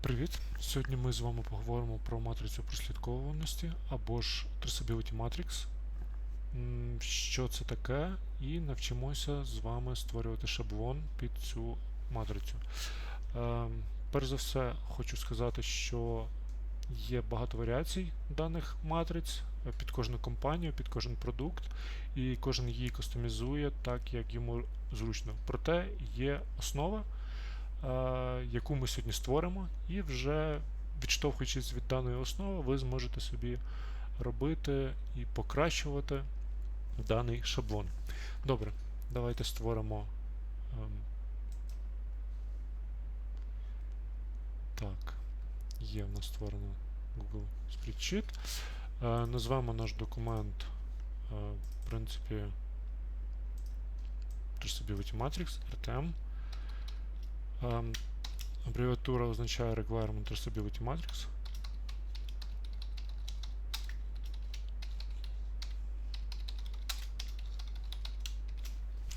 Привіт! Сьогодні ми з вами поговоримо про матрицю прослідковуваності або ж Traceability Matrix. Що це таке, і навчимося з вами створювати шаблон під цю матрицю. Ем, Перш за все, хочу сказати, що є багато варіацій даних матриць е, під кожну компанію, під кожен продукт, і кожен її кастомізує так, як йому зручно. Проте є основа, е, яку ми сьогодні створимо, і вже відштовхуючись від даної основи, ви зможете собі робити і покращувати даний шаблон. Добре, давайте створимо. ем, Так, є в нас створено Google Spreadsheet. Е, назвемо наш документ, е, в принципі, Traceability Matrix, RTM. Абревіатура означає Requirement Traceability Matrix.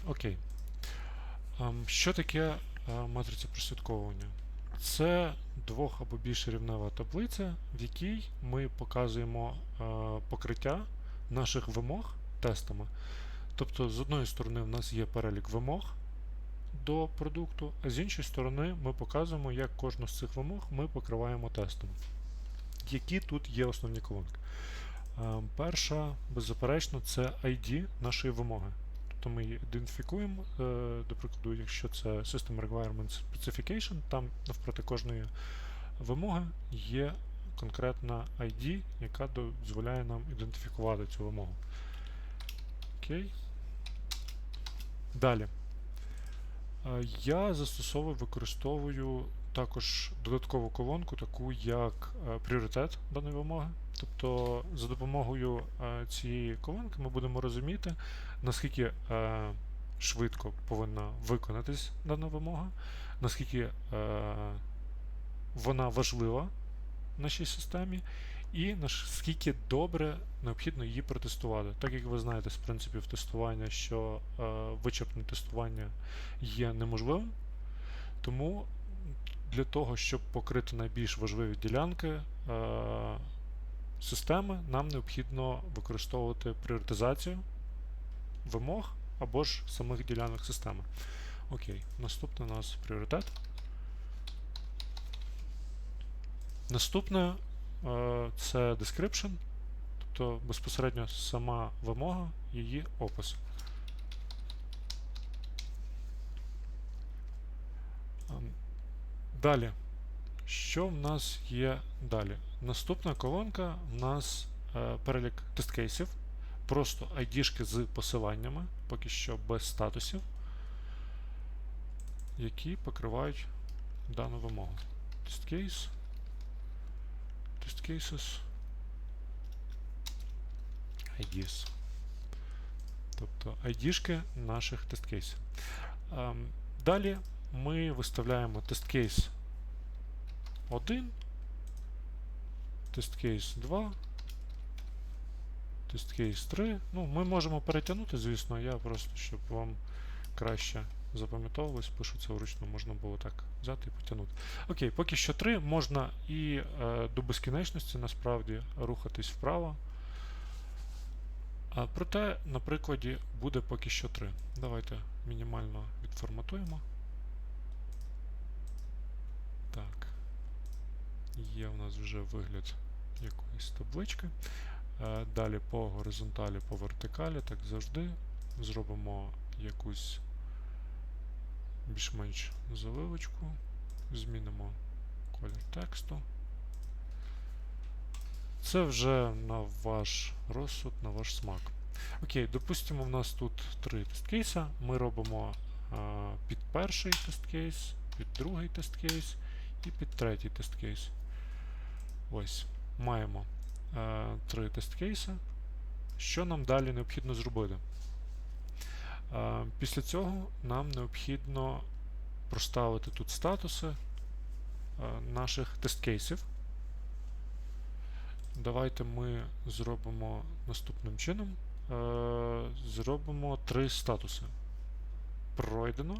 Окей. Що таке е, матриця прослідковування? Це двох або більше рівнева таблиця, в якій ми показуємо е, покриття наших вимог тестами. Тобто, з одної сторони, в нас є перелік вимог до продукту, а з іншої сторони, ми показуємо, як кожну з цих вимог ми покриваємо тестом. Які тут є основні колонки? Е, перша, беззаперечно, це ID нашої вимоги. Тобто ми її ідентифікуємо, е, до прикладу, якщо це System Requirement Specification, там навпроти кожної вимоги є конкретна ID, яка дозволяє нам ідентифікувати цю вимогу. Окей. Далі. Е, Я застосовую, використовую також додаткову колонку, таку як е, пріоритет даної вимоги. Тобто за допомогою е, цієї колонки ми будемо розуміти, наскільки швидко повинна виконатись дана вимога, наскільки вона важлива нашій системі, і наскільки добре необхідно її протестувати. Так як ви знаєте з принципів тестування, що е, вичерпне тестування є неможливим, тому для того, щоб покрити найбільш важливі ділянки е, системи, нам необхідно використовувати пріоритизацію вимог або ж самих ділянок системи. Окей, наступний у нас пріоритет. Наступне це description, тобто безпосередньо сама вимога, її опис. Ем, Далі. Що в нас є далі? Наступна колонка в нас е, перелік тест-кейсів, просто ID-шки з посиланнями, поки що без статусів, які покривають дану вимогу. Case, test cases, IDs. Тобто ID-шки наших тест-кейсів. Ем, Далі ми виставляємо тест-кейс 1, тест-кейс 2, тест-кейс 3. Ну, ми можемо перетягнути, звісно, я просто, щоб вам краще запам'ятовувалось, пишу це вручну, можна було так взяти і потягнути. Окей, поки що 3 можна і е, до безкінечності насправді рухатись вправо. А, проте, на прикладі буде поки що 3. Давайте мінімально відформатуємо. Так. Є у нас вже вигляд якоїсь таблички. Е, Далі по горизонталі, по вертикалі, так завжди. Зробимо якусь більш-менш заливочку, змінимо колір тексту. Це вже на ваш розсуд, на ваш смак. Окей, допустимо, в нас тут три тест-кейса. Ми робимо е, під перший тест-кейс, під другий тест-кейс і під третій тест-кейс. Ось, маємо е, три тест-кейси. Що нам далі необхідно зробити? Після цього нам необхідно проставити тут статуси наших тест-кейсів. Давайте ми зробимо наступним чином. Зробимо три статуси. Пройдено,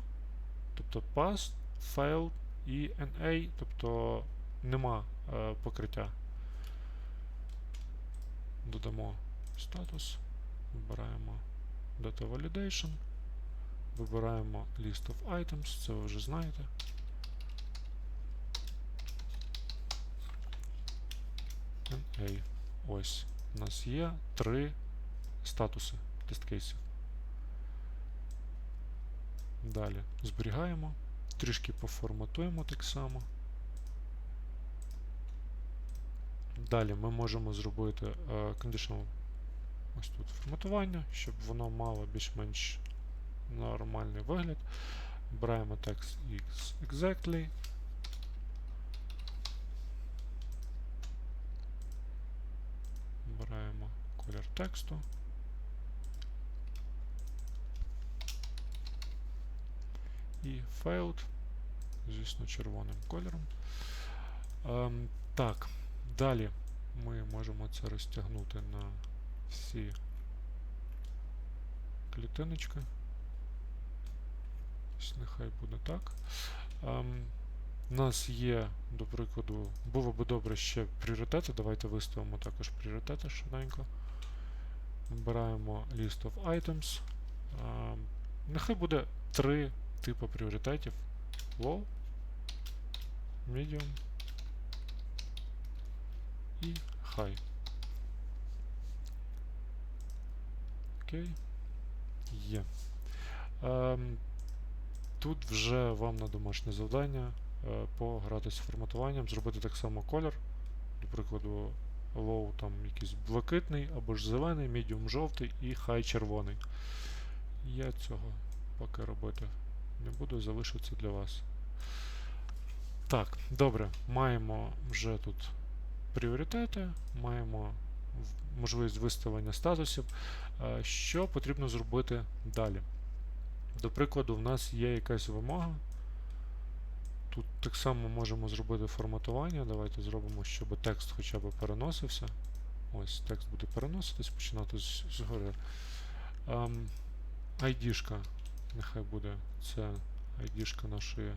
тобто passed, failed і NA, тобто нема покриття. Додамо статус, вибираємо Data Validation, вибираємо List of Items, це ви вже знаєте. NA. Ось. У нас є три статуси тест кейсів. Далі зберігаємо, трішки поформатуємо так само. Далі ми можемо зробити е, conditional ось тут форматування, щоб воно мало більш-менш нормальний вигляд. Беремо текст X exactly. Беремо колір тексту. І failed, звісно, червоним кольором. Ем, так, далі ми можемо це розтягнути на всі клітиночки. Нехай буде так. Ем, у нас є, до прикладу, було би добре ще пріоритети. Давайте виставимо також пріоритети швиденько. Вибираємо List of Items. Ем, нехай буде три типи пріоритетів: Low, Medium і High. Окей. Є. Ем, тут вже вам на домашнє завдання е, погратися з форматуванням, зробити так само колір. До прикладу, low там якийсь блакитний або ж зелений, medium жовтий і high червоний. Я цього поки робити не буду, залишиться для вас. Так, добре, маємо вже тут пріоритети, маємо можливість виставлення статусів. Е, Що потрібно зробити далі? До прикладу, в нас є якась вимога. Тут так само можемо зробити форматування. Давайте зробимо, щоб текст хоча б переносився. Ось, текст буде переноситись, починати згори. Ем, ID-шка, нехай буде це ID-шка нашої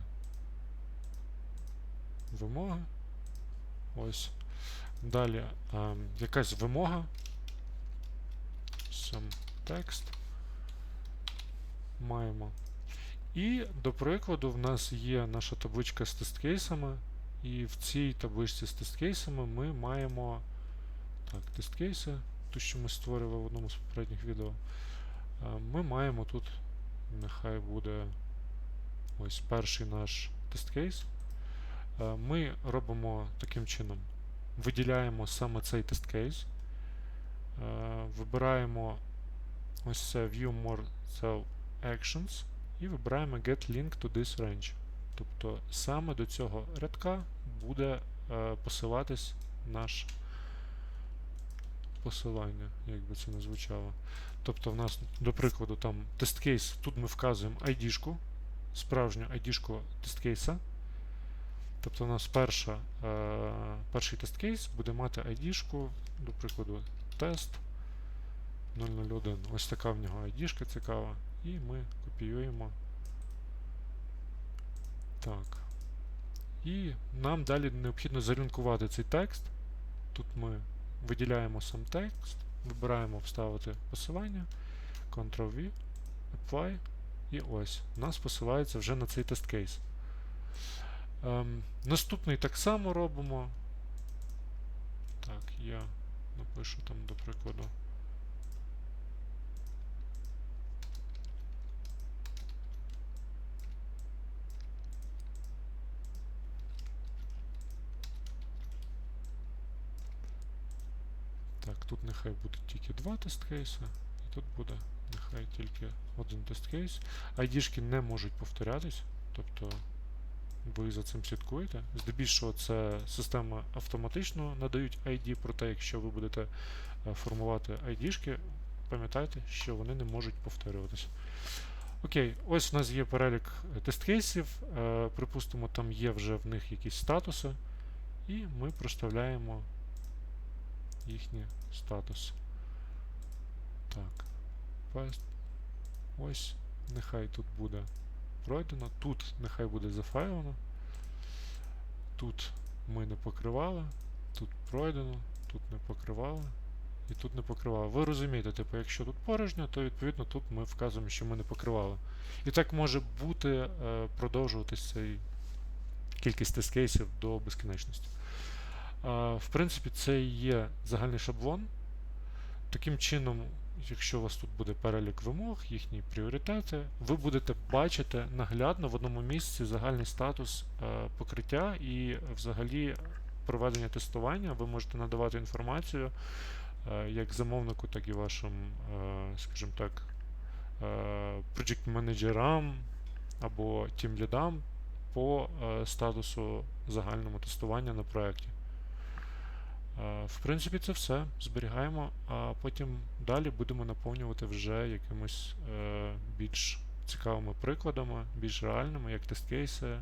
вимоги. Ось. Далі ем, якась вимога. Сам текст. Маємо. І, до прикладу, в нас є наша табличка з тест-кейсами. І в цій табличці з тест-кейсами ми маємо так, тест-кейси, ту, що ми створювали в одному з попередніх відео. Ми маємо тут, нехай буде ось перший наш тест-кейс. Ми робимо таким чином: виділяємо саме цей тест-кейс, е, вибираємо ось це View More Cell Actions і вибираємо Get Link to this range. Тобто саме до цього рядка буде е, посилатись наш посилання, як би це не звучало. Тобто в нас, до прикладу, там тест-кейс, тут ми вказуємо ID-шку, справжню ID-шку тест-кейса. Тобто у нас перша, е, перший тест-кейс буде мати ID-шку, до прикладу, тест 001. Ось така в нього ID-шка цікава. І ми копіюємо. Так. І нам далі необхідно залінкувати цей текст. Тут ми виділяємо сам текст, вибираємо вставити посилання, Ctrl-V, Apply, і ось. У нас посилається вже на цей тест-кейс. Ем, наступний так само робимо. Так, я напишу там, до прикладу. Так, тут нехай буде тільки два тест-кейси, і тут буде нехай тільки один тест-кейс. ID-шки не можуть повторятись, тобто ви за цим слідкуєте. Здебільшого це система автоматично надають ID, проте якщо ви будете е, формувати ID-шки, пам'ятайте, що вони не можуть повторюватися. Окей, ось у нас є перелік тест-кейсів. Е, припустимо, там є вже в них якісь статуси, і ми проставляємо їхні статуси. Так. Ось, нехай тут буде пройдено. Тут нехай буде зафайлено. Тут ми не покривали, тут пройдено, тут не покривали. І тут не покривали. Ви розумієте, типу, якщо тут порожньо, то відповідно тут ми вказуємо, що ми не покривали. І так може бути е, продовжуватись цей кількість тест-кейсів до безкінечності. Е, в принципі, це і є загальний шаблон. Таким чином, якщо у вас тут буде перелік вимог, їхні пріоритети, ви будете бачити наглядно в одному місці загальний статус е, покриття і взагалі проведення тестування. Ви можете надавати інформацію е, як замовнику, так і вашим, е, скажімо так, е, project менеджерам або тімлідам по статусу загальному тестування на проєкті. Е, В принципі, це все. Зберігаємо, а потім далі будемо наповнювати вже якимось е, більш цікавими прикладами, більш реальними, як тест-кейси, е,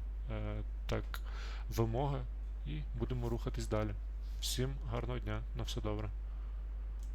так вимоги, і будемо рухатись далі. Всім гарного дня, на все добре.